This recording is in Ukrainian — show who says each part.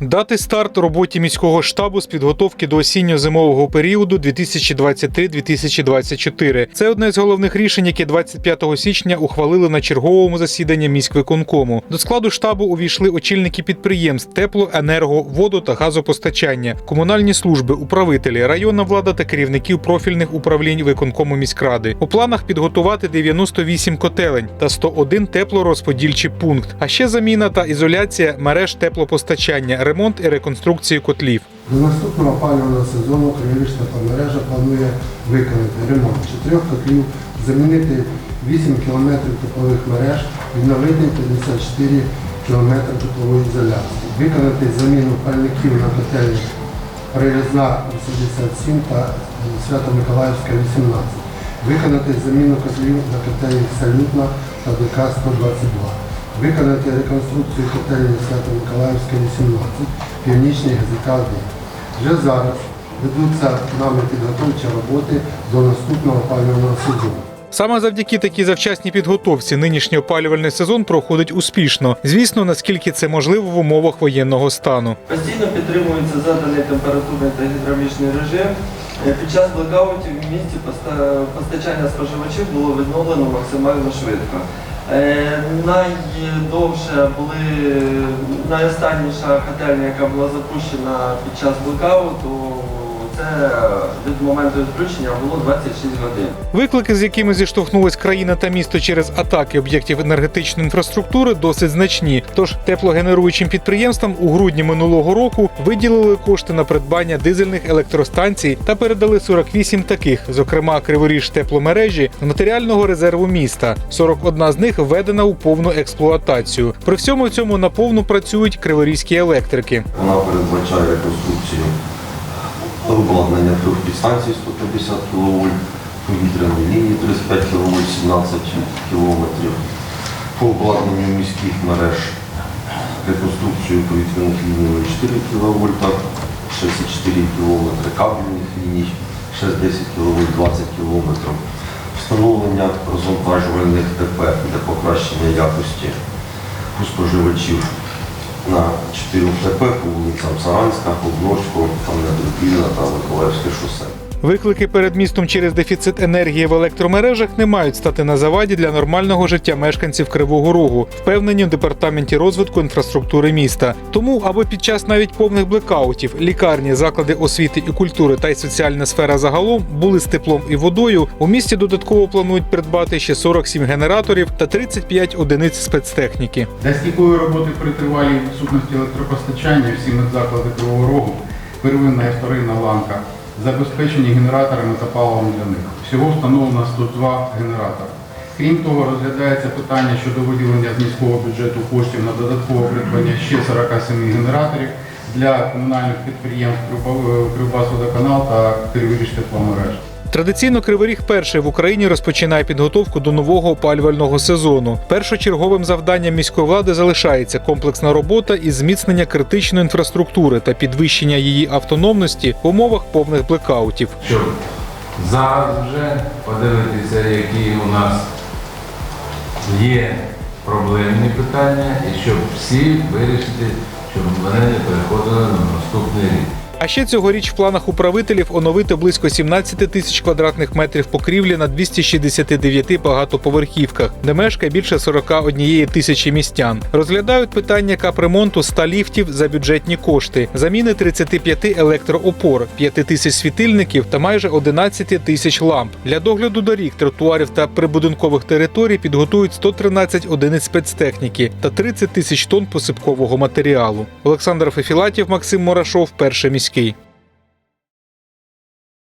Speaker 1: Дати старт роботі міського штабу з підготовки до осінньо-зимового періоду 2023-2024. Це одне з головних рішень, яке 25 січня ухвалили на черговому засіданні міськвиконкому. До складу штабу увійшли очільники підприємств тепло, енерго, воду та газопостачання, комунальні служби, управителі, районна влада та керівників профільних управлінь виконкому міськради. У планах підготувати 98 котелень та 101 теплорозподільчий пункт, а ще заміна та ізоляція мереж теплопостачання, ремонт і реконструкцію котлів.
Speaker 2: До наступного опалювального сезону Криворічна мережа планує виконати ремонт чотирьох котлів, замінити 8 км теплових мереж, відновити 54 км теплової ізоляції, виконати заміну пальників на котельні Прирізна 87 та Свято-Миколаївська 18, виконати заміну котлів на котельні Салютна та ДК-122, виконати реконструкцію котельні Свято-Миколаївська 18, Північний ГЗК 1. Вже зараз ведуться нами підготовчі роботи до наступного опалювального сезону.
Speaker 1: Саме завдяки такій завчасній підготовці нинішній опалювальний сезон проходить успішно. Звісно, наскільки це можливо в умовах воєнного стану.
Speaker 3: Постійно підтримується заданий температурний та гідравлічний режим. Е, Під час блекаутів в місті постачання споживачів було відновлено максимально швидко. Е, Найдовше були найостанніша котельня, яка була запущена під час блекауту. Це від моменту відключення було 26 годин.
Speaker 1: Виклики, з якими зіштовхнулись країна та місто через атаки об'єктів енергетичної інфраструктури, досить значні. Тож теплогенеруючим підприємствам у грудні минулого року виділили кошти на придбання дизельних електростанцій та передали 48 таких, зокрема Криворіж тепломережі, з матеріального резерву міста. 41 з них введена у повну експлуатацію. При всьому цьому наповну працюють криворізькі електрики.
Speaker 4: Вона передбачає реконструкцію обладнання трьох підстанцій 150 кВт, повітряної лінії 35 кВт, 17 км, по обладнанню міських мереж, реконструкцію повітряних ліній 4 кВт, 64 км, кабельних ліній, 6-10 кВт, 20 км, встановлення розвантажувальних ТП для покращення якості у споживачів на 4 ТП по вулицям Саранська, Обнорського, там Недопільна та Миколаївське шосе.
Speaker 1: Виклики перед містом через дефіцит енергії в електромережах не мають стати на заваді для нормального життя мешканців Кривого Рогу, впевнені в департаменті розвитку інфраструктури міста. Тому, аби під час навіть повних блекаутів лікарні, заклади освіти і культури та й соціальна сфера загалом були з теплом і водою, у місті додатково планують придбати ще 47 генераторів та 35 одиниць спецтехніки.
Speaker 5: Для стійкої роботи при тривалій відсутності електропостачання всі медзаклади Кривого Рогу, первинна і вторинна ланка, забезпечені генераторами та паливом для них. Всього встановлено 102 генератори. Крім того, розглядається питання щодо виділення з міського бюджету коштів на додаткове придбання ще 47 генераторів для комунальних підприємств Кривба- Кривбасводоканал та Криворіж тепломереж.
Speaker 1: Традиційно Кривий перший в Україні розпочинає підготовку до нового опалювального сезону. Першочерговим завданням міської влади залишається комплексна робота із зміцнення критичної інфраструктури та підвищення її автономності в умовах повних блекаутів.
Speaker 6: щоб зараз вже подивитися, які у нас є проблемні питання, і щоб всі вирішити, щоб вони не переходили на наступний рік.
Speaker 1: А ще цьогоріч в планах управителів оновити близько 17 тисяч квадратних метрів покрівлі на 269 багатоповерхівках, де мешкає більше 41 тисячі містян. Розглядають питання капремонту 100 ліфтів за бюджетні кошти, заміни 35 електроопор, 5 тисяч світильників та майже 11 тисяч ламп. Для догляду доріг, тротуарів та прибудинкових територій підготують 113 одиниць спецтехніки та 30 тисяч тонн посипкового матеріалу. Олександр Фефілатів, Максим Морашов, перший міський.